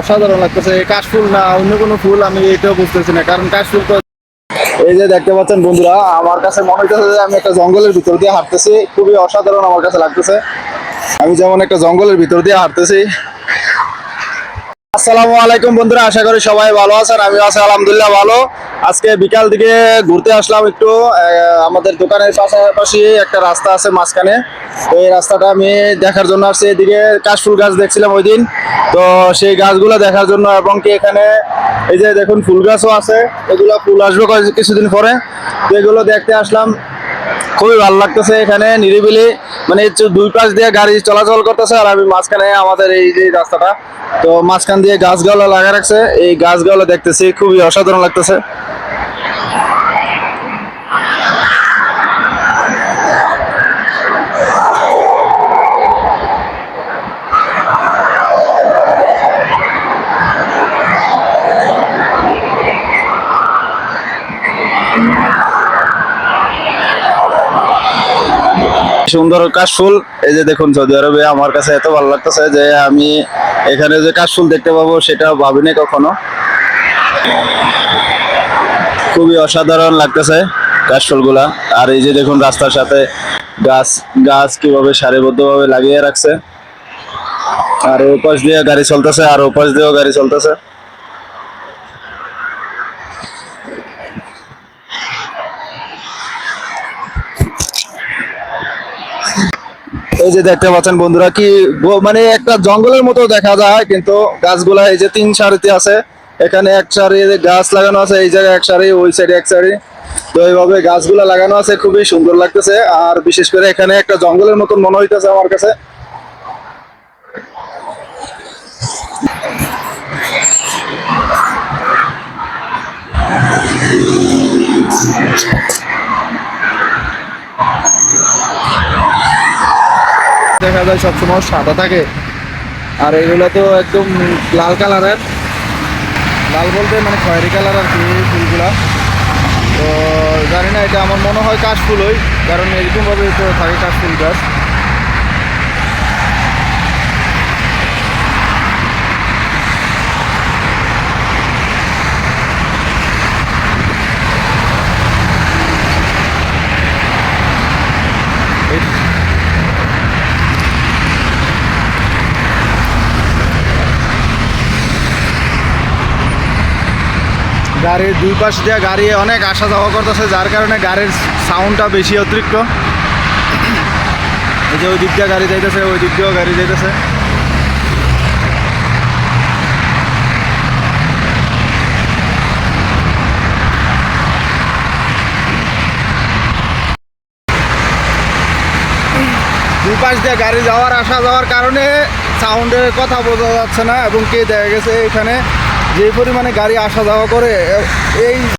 অসাধারণ লাগতেছে। কাশফুল না, অন্য কোনো ফুল আমি এটাও বুঝতেছি না। কারণ কাশফুল তো এই যে দেখতে পাচ্ছেন বন্ধুরা, আমার কাছে মনে হইতেছে যে আমি একটা জঙ্গলের ভিতর দিয়ে হাঁটতেছি। খুবই অসাধারণ আমার কাছে লাগতেছে। আমি যেমন একটা জঙ্গলের ভিতর দিয়ে হাঁটতেছি আসসালামু আলাইকুম বন্ধুরা, আশা করি সবাই ভালো আছেন আমি আছি, আলহামদুলিল্লাহ ভালো। আজকে বিকাল দিকে ঘুরতে আসলাম একটু আমাদের দোকানের পাশাপাশি একটা রাস্তা আছে মাঝখানে। তো এই রাস্তাটা আমি দেখার জন্য আসছি, এদিকে কাশফুল গাছ দেখছিলাম ওই দিন। তো সেই গাছগুলো দেখার জন্য, এবং কি এখানে এই যে দেখুন ফুল গাছও আছে, এগুলো ফুল আসবে কিছুদিন পরে। তো এগুলো দেখতে আসলাম খুবই ভালো লাগতেছে এখানে, নিরিবিলি। মানে দুই পাশ দিয়ে গাড়ি চলাচল করতেছে আর আমি মাঝখানে আমাদের এই যে রাস্তাটা, তো মাঝখান দিয়ে গাছগুলো লাগা রাখছে। এই গাছগুলো দেখতেছি, খুবই অসাধারণ লাগতেছে। সুন্দর কাশফুল। এই যে দেখুন সৌদি আরবে আমার কাছে এত ভালো লাগতেছে যে আমি এখানে যে কাশফুল দেখতে পাবো সেটা ভাবিনি কখনো। খুবই অসাধারণ লাগতেছে কাশফুলগুলা। আর এই যে দেখুন, রাস্তার সাথে গাছ গাছ কীভাবে সারিবদ্ধভাবে লাগিয়ে রাখছে। আর ওই পাশ দিয়ে গাড়ি চলতেছে, আর ওই পাশ দিয়েও গাড়ি চলতেছে। এই যে দেখতে পাচ্ছেন বন্ধুরা, কি মানে একটা জঙ্গলের মতো দেখা যায়, কিন্তু গাছগুলা এই যে তিন সারিতে আছে। এখানে এক সারি গাছ লাগানো আছে, এই জায়গায় এক সারি, ওই সাইডে এক সারি। তো এইভাবে গাছগুলা লাগানো আছে, খুবই সুন্দর লাগতেছে। আর বিশেষ করে এখানে একটা জঙ্গলের মতন মনে হইতেছে আমার কাছে। দেখা যায়, সবসময় সাদা থাকে। আর এগুলো তো একদম লাল কালারের। লাল বলতে মানে খয়েরি কালার আর কি ফুলগুলো। তো জানি না, এটা আমার মনে হয় কাশফুল ওই, কারণ এরকমভাবে তো থাকে কাশফুল গাছ। গাড়ির দুই পাশ দিয়ে গাড়ি অনেক আসা যাওয়া করতেছে, যার কারণে গাড়ির সাউন্ডটা বেশি অতিরিক্ত। এই যে ওই দিক দিয়ে গাড়ি যাইতেছে, ওই দিক দিয়েও গাড়ি যাইতেছে। দুই পাশ দিয়ে গাড়ি যাওয়ার, আসা যাওয়ার কারণে সাউন্ডের কথা বোঝা যাচ্ছে না এবং কে দেখা গেছে এখানে যে পরিমাণে গাড়ি আসা যাওয়া করে এই